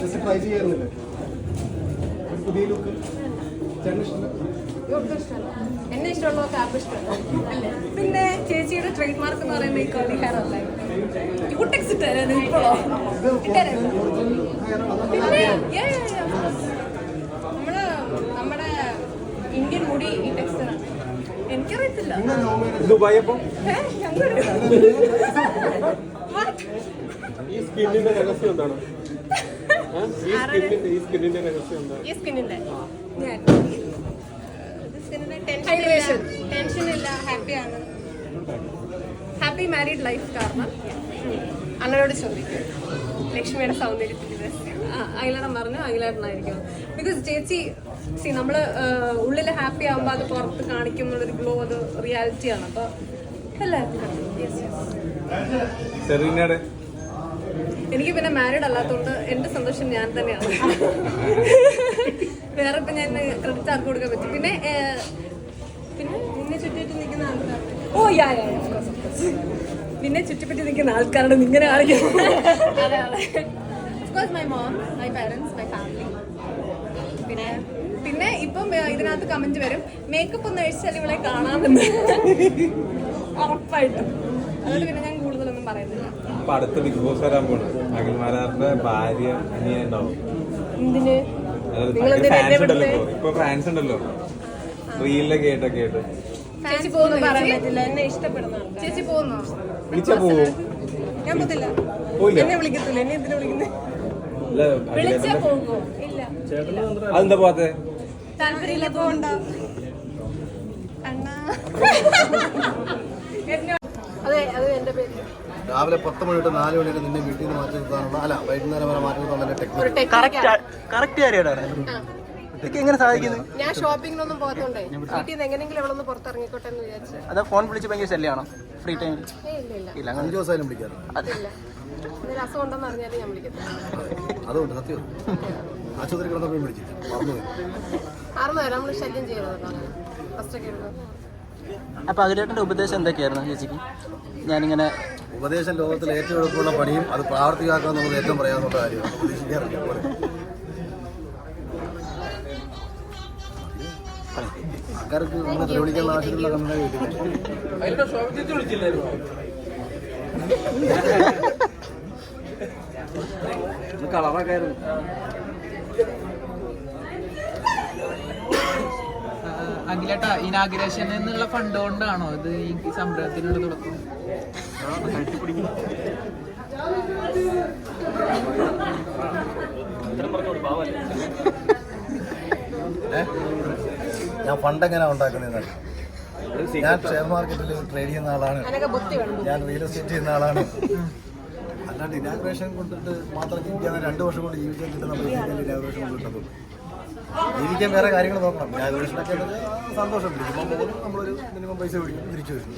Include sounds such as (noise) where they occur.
Just try ചെയ്യാറുന്നില്ലേ പുതിയ look എന്നെ ഇഷ്ടമുള്ളവർക്ക് ആപ്പ് ഇഷ്ടമല്ല. പിന്നെ ചേച്ചിയുടെ ട്രേഡ് മാർക്ക് എന്ന് പറയുന്നത് ഈ കർലി ഹെയർ അല്ലേ? ക്യൂടെക്സ് ഇട്ടായിരുന്നു ഇപ്പോഴോ? പിന്നെ. നമ്മൾ നമ്മുടെ ഇന്ത്യൻ മുടി ഈ ടെക്സ്റ്ററാണ് എനിക്കറിയത്തില്ല. ദുബായ് അപ്പം? ഈ സ്കിന്നിന്റെ രഹസ്യം എന്താണ്? ഈ സ്കിന്നിന്റെ ടെൻഷൻ ഇല്ല ഹാപ്പിയാണ് ഹാപ്പി മാരീഡ് ലൈഫ് കാരണം അണ്ണനോട് ചോദിക്കും ലക്ഷ്മിയുടെ സൗന്ദര്യത്തിൽ അയലടം പറഞ്ഞു അയലടനായിരിക്കും ബിക്കോസ് ചേച്ചി സി നമ്മൾ ഉള്ളിൽ ഹാപ്പി ആകുമ്പോൾ അത് പുറത്ത് കാണിക്കുന്നുള്ളൊരു ഗ്ലോ അത് റിയാലിറ്റിയാണ് അപ്പോൾ എല്ലാവർക്കും യെസ് യെസ് സെറീനയുടെ എനിക്ക് പിന്നെ മാരീഡ് അല്ലാത്തതുകൊണ്ട് എന്റെ സന്തോഷം ഞാൻ തന്നെയാണ്. വേറെ ഇപ്പൊ ഞാൻ ക്രെഡിറ്റ് ആർക്ക് കൊടുക്കാൻ പറ്റും. പിന്നെ പിന്നെ നിന്നെ ചുറ്റിയിട്ട് നിൽക്കുന്ന ആൾക്കാർ ഓ യാ പിന്നെ. നിന്നെ ചുറ്റിപ്പറ്റി നിൽക്കുന്ന ആൾക്കാരുടെ ഇങ്ങനെ കാണിക്കും. My mom my parents my family പിന്നെ? പിന്നെ ഇപ്പം ഇതിനകത്ത് കമന്റ് വരും. മേക്കപ്പ് ഒന്ന് അഴിച്ചാൽ ഇവളെ കാണാമെന്ന്. ഉറപ്പായിട്ടും. അതുകൊണ്ട് പിന്നെ ഞാൻ കൂടുതലൊന്നും പറയുന്നില്ല. അപ്പൊ അടുത്ത ബിഗ് ബോസ് വരാൻ പോണ്. അഖിൽമാരാറിന്റെ ഭാര്യ അനിയ ഉണ്ടാവും എന്തിന് ഉണ്ടല്ലോ വിടുന്നേ? ഇപ്പൊ ഫാൻസ് ഉണ്ടല്ലോ. റീലൊക്കെ ആയിട്ടൊക്കെ ആയിട്ട് ചേച്ചി പോകുന്നു പറയാൻ പറ്റില്ല. എന്നെ ഇഷ്ടപ്പെടുന്ന ചേച്ചി പോകുന്നു? വിളിച്ചാ പോവും? ഞാൻ പോത്തില്ല എന്നെ വിളിക്കത്തില്ല. എന്നെ എന്തിനാ വിളിക്കുന്നേ? അതെന്താ പോവാത്തെ? താല്പര്യമില്ല പോണ്ട അതെ അത് എന്റെ പേര്. രാവിലെ പത്ത് മണി തൊട്ട് നാല് മണി വരെ നിന്നെ വീട്ടിൽ നിന്ന് മാറ്റി നിർത്താനുള്ള അല്ല വൈകുന്നേരം വരെ മാറ്റി നിർത്താൻ ടെക്നിക് ഒരു ടെക്നിക്കാണ് കറക്റ്റ് കാര്യമാണ് എങ്ങനെ സാധിക്കുന്നത് ഞാൻ ഷോപ്പിങ്ങിനൊന്നും പോകത്തോണ്ടേ വീട്ടിൽ നിന്ന് എങ്ങനെയെങ്കിലും അവിടെ നിന്ന് പുറത്തിറങ്ങിക്കോട്ടെ എന്ന് വിചാരിച്ചു. അതാ ഫോൺ വിളിച്ച് ഭയങ്കര ശല്യമാണോ? ഫ്രീ ടൈമിൽ ഇല്ല അഞ്ചു ദിവസമായാലും വിളിക്കാറുണ്ട് ഇല്ല. അസുഖം ഉണ്ടെന്ന് അറിഞ്ഞാലും ഞാൻ വിളിക്കുന്നത് അതുകൊണ്ട് സത്യം. ആശുപത്രി കിടന്നപ്പോഴും വിളിച്ചില്ല. മറന്നുപോയി. ആർന്നു വരാം നമ്മൾ ശല്യം ചെയ്യരുത് ഫസ്റ്റ് ഒക്കെ എടുക്കും. അപ്പൊ അഖിലേട്ടന്റെ ഉപദേശം എന്തൊക്കെയായിരുന്നു ചേച്ചിക്ക്? ഞാനിങ്ങനെ ഉപദേശം ലോകത്തിൽ ഏറ്റവും എളുപ്പമുള്ള പണിയും അത് പ്രാവർത്തികമാക്കുക എന്നുള്ളത് ഏറ്റവും പറയാവുന്ന കാര്യമാണ്. ആൾക്കാർക്ക് നമ്മളെ തെളിവിളിക്കാനുള്ള ആവശ്യമുള്ള കണ്ണാടി കിട്ടുന്നില്ല കളറൊക്കെയായിരുന്നു (laughs) അഖിലേട്ടാ ഇനാഗ്രേഷൻ എന്നുള്ള ഫണ്ട് കൊണ്ടാണോ ഇത് ഈ സംരംഭത്തിനുള്ള തുടക്കം? ഞാൻ ഫണ്ട് എങ്ങനെയാണ് ഉണ്ടാക്കുന്നത് ഞാൻ ഷെയർ മാർക്കറ്റിൽ ട്രേഡ് ചെയ്യുന്ന ആളാണ്. അതിനൊക്കെ ബുദ്ധി വേണം ഞാൻ റിയൽ എസ്റ്റേറ്റ് ചെയ്യുന്ന ആളാണ്. അല്ലാണ്ട് ഇനാഗ്രേഷൻ കൊണ്ടിട്ട് മാത്രം ജീവിക്കാൻ രണ്ട് വർഷം കൊണ്ട് ജീവിക്കാൻ കിട്ടുന്ന ഇനാഗ്രേഷൻ കൊണ്ട് കിട്ടുന്നത് ജീവിക്കാൻ വേറെ കാര്യങ്ങൾ നോക്കണം. ഞാൻ സന്തോഷം പിടിക്കും നമ്മളൊരു മിനിമം പൈസ പിടിക്കും. തിരിച്ചു വരും